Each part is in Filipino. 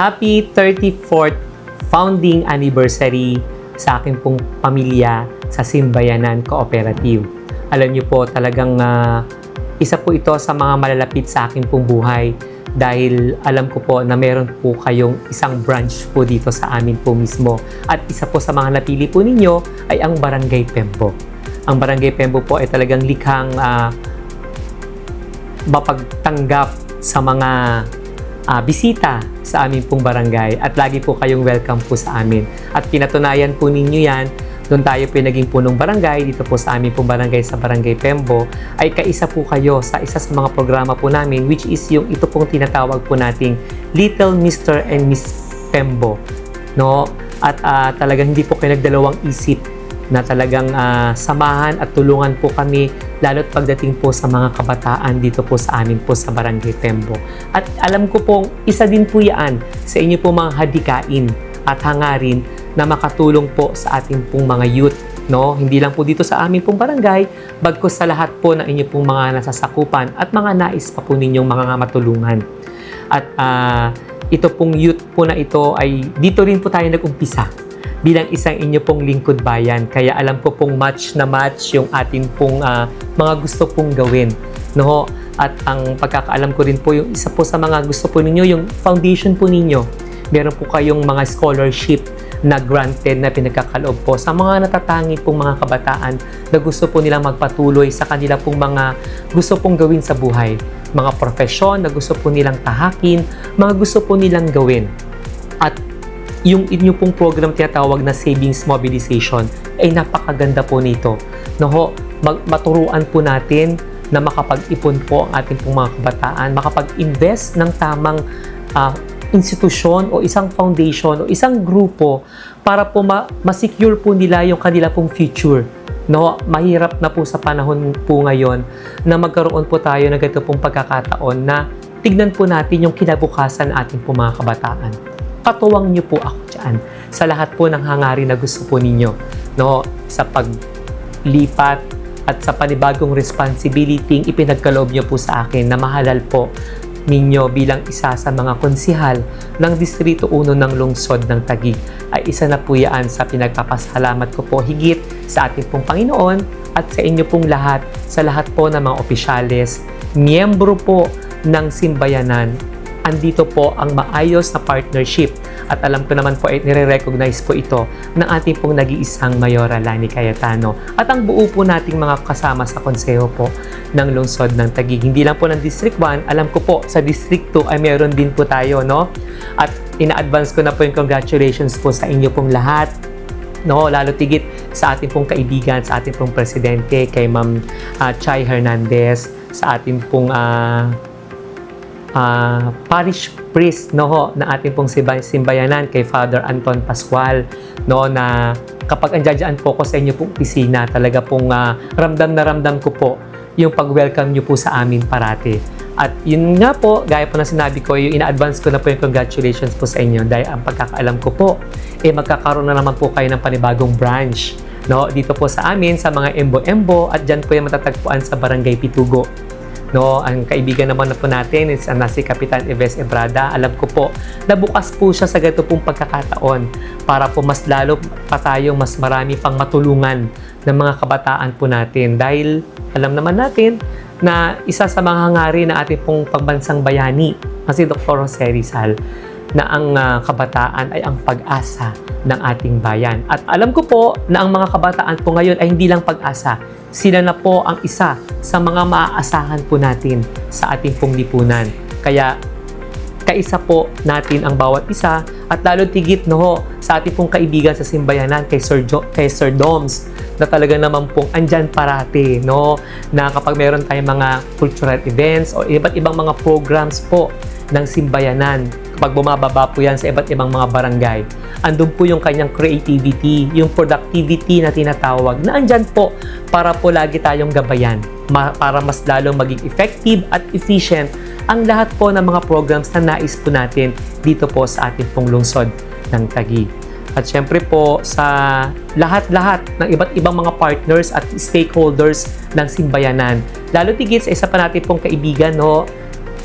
Happy 34th founding anniversary sa aking pong pamilya sa Simbayanan Cooperative. Alam niyo po, talagang ah, isa po ito sa mga malalapit sa aking pong buhay dahil alam ko po na meron po kayong isang branch po dito sa amin po mismo. At isa po sa mga napili po ninyo ay ang Barangay Pembo. Ang Barangay Pembo po ay talagang likhang ah, mapagtanggap sa mga ah, bisita sa amin pong barangay at lagi po kayong welcome po sa amin. At pinatunayan po ninyo yan, doon tayo po naging punong barangay, dito po sa amin pong barangay sa Barangay Pembo, ay kaisa po kayo sa isa sa mga programa po namin which is yung ito pong tinatawag po nating Little Mr. and Miss Pembo. No? At ah, talagang hindi po kayo nagdalawang isip na talagang ah, samahan at tulungan po kami lalo't pagdating po sa mga kabataan dito po sa amin po sa Barangay Pembo. At alam ko pong isa din po yan sa inyo po mga hadikain at hangarin na makatulong po sa ating pong mga youth. No? Hindi lang po dito sa amin pong barangay, bagkus sa lahat po ng inyo pong mga nasasakupan at mga nais pa po ninyong mga matulungan. At ah, ito pong youth po na ito ay dito rin po tayo nag-umpisa bilang isang inyo pong lingkod bayan. Kaya alam ko pong match na match yung atin pong ah, mga gusto pong gawin. No? At ang pagkakaalam ko rin po, yung isa po sa mga gusto po ninyo, yung foundation po ninyo. Meron po kayong mga scholarship na granted na pinagkakaloob po sa mga natatangi pong mga kabataan na gusto po nilang magpatuloy sa kanila pong mga gusto pong gawin sa buhay. Mga profesyon na gusto po nilang tahakin, mga gusto po nilang gawin. At yung inyo pong program tinatawag na savings mobilization ay napakaganda po nito. No ho, mag- maturuan po natin na makapag-ipon po ang ating pong mga kabataan, makapag-invest ng tamang ah, institusyon o isang foundation o isang grupo para po ma- ma-secure po nila yung kanila pong future. No, mahirap na po sa panahon po ngayon na magkaroon po tayo ng ganito pong pagkakataon na tignan po natin yung kinabukasan ng ating po mga kabataan katuwang niyo po ako dyan sa lahat po ng hangarin na gusto po ninyo no? Sa paglipat at sa panibagong responsibility ipinagkaloob niyo po sa akin na mahalal po ninyo bilang isa sa mga konsihal ng Distrito 1 ng Lungsod ng Taguig. Ay isa na po yan sa pinagpapasalamat ko po higit sa ating pong Panginoon at sa inyo pong lahat, sa lahat po ng mga opisyales, miyembro po ng simbayanan andito po ang maayos na partnership at alam ko naman po ay nire-recognize po ito ng ating pong nag-iisang Mayora Lani Cayetano at ang buo po nating mga kasama sa konseho po ng lungsod ng Taguig. Hindi lang po ng District 1, alam ko po sa District 2 ay meron din po tayo, no? At ina-advance ko na po yung congratulations po sa inyo pong lahat no lalo tigit sa ating pong kaibigan sa ating pong presidente kay Ma'am ah, Chay Hernandez sa ating pong ah, ah, parish priest no ho, na ating pong simba- simbayanan kay Father Anton Pascual no na kapag andyan po ko sa inyo pong opisina talaga pong ah, ramdam na ramdam ko po yung pag-welcome nyo po sa amin parati. At yun nga po, gaya po na sinabi ko, yung ina-advance ko na po yung congratulations po sa inyo dahil ang pagkakaalam ko po, eh magkakaroon na naman po kayo ng panibagong branch no dito po sa amin sa mga embo-embo at diyan po yung matatagpuan sa Barangay Pitugo no ang kaibigan naman na po natin is ang si Kapitan Eves Ebrada alam ko po na bukas po siya sa ganito pong pagkakataon para po mas lalo pa tayong mas marami pang matulungan ng mga kabataan po natin dahil alam naman natin na isa sa mga hangarin na ating pong pagbansang bayani kasi Dr. Jose Rizal na ang ah, kabataan ay ang pag-asa ng ating bayan. At alam ko po na ang mga kabataan po ngayon ay hindi lang pag-asa. Sila na po ang isa sa mga maaasahan po natin sa ating pong lipunan. Kaya kaisa po natin ang bawat isa at lalo tigit no sa ating pong kaibigan sa simbayanan kay Sir, jo- kay Sir Doms na talaga naman pong andyan parati no na kapag meron tayong mga cultural events o iba't ibang mga programs po ng simbayanan kapag bumababa po yan sa iba't ibang mga barangay andun po yung kanyang creativity yung productivity na tinatawag na andyan po para po lagi tayong gabayan ma- para mas lalong maging effective at efficient ang lahat po ng mga programs na nais po natin dito po sa ating pong lungsod ng Taguig. At syempre po sa lahat-lahat ng iba't ibang mga partners at stakeholders ng simbayanan. Lalo tigit sa isa pa natin pong kaibigan no,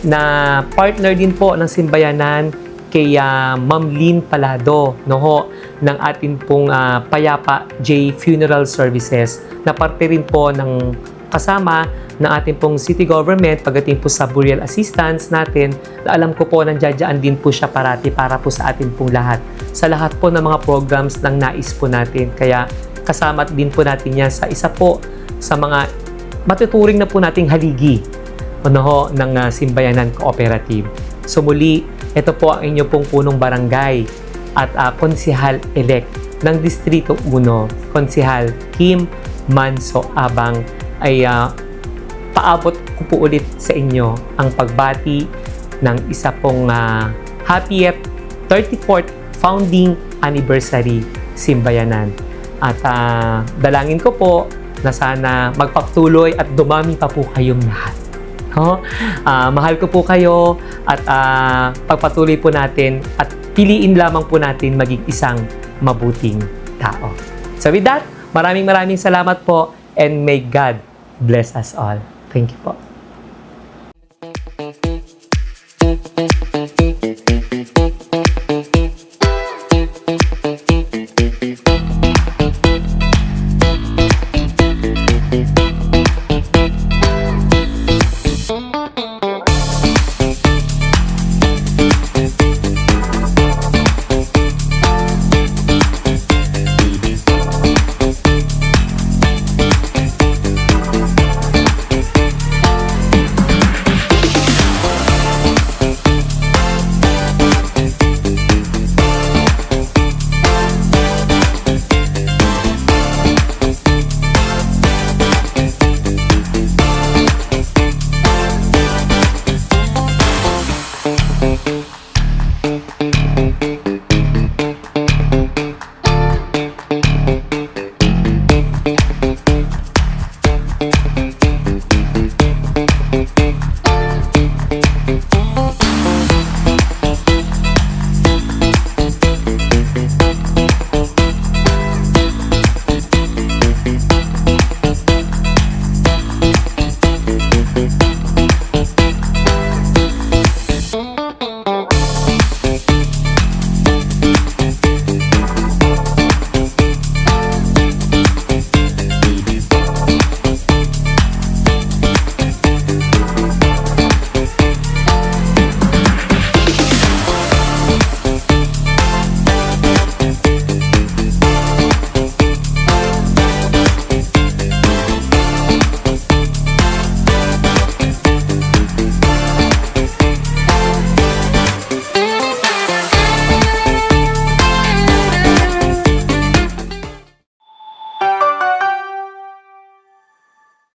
na partner din po ng simbayanan kay ah, Ma'am Lynn Palado no ho, ng atin pong ah, Payapa J Funeral Services. Na parte rin po ng kasama ng ating pong city government pagdating po sa burial assistance natin. Na alam ko po nandiyadyaan din po siya parati para po sa atin pong lahat. Sa lahat po ng mga programs ng nais po natin. Kaya kasama din po natin yan sa isa po sa mga matuturing na po nating haligi ano ng ah, Simbayanan Cooperative. So muli, ito po ang inyo pong punong barangay at uh, konsihal-elect ng Distrito 1, Konsihal Kim Manso Abang ay ah, paabot ko po ulit sa inyo ang pagbati ng isa pong ah, happy 34th founding anniversary Simbayanan. At ah, dalangin ko po na sana magpatuloy at dumami pa po kayong lahat. No? Ah, mahal ko po kayo at ah, pagpatuloy po natin at piliin lamang po natin maging isang mabuting tao. So with that, maraming maraming salamat po and may God bless us all. Thank you po.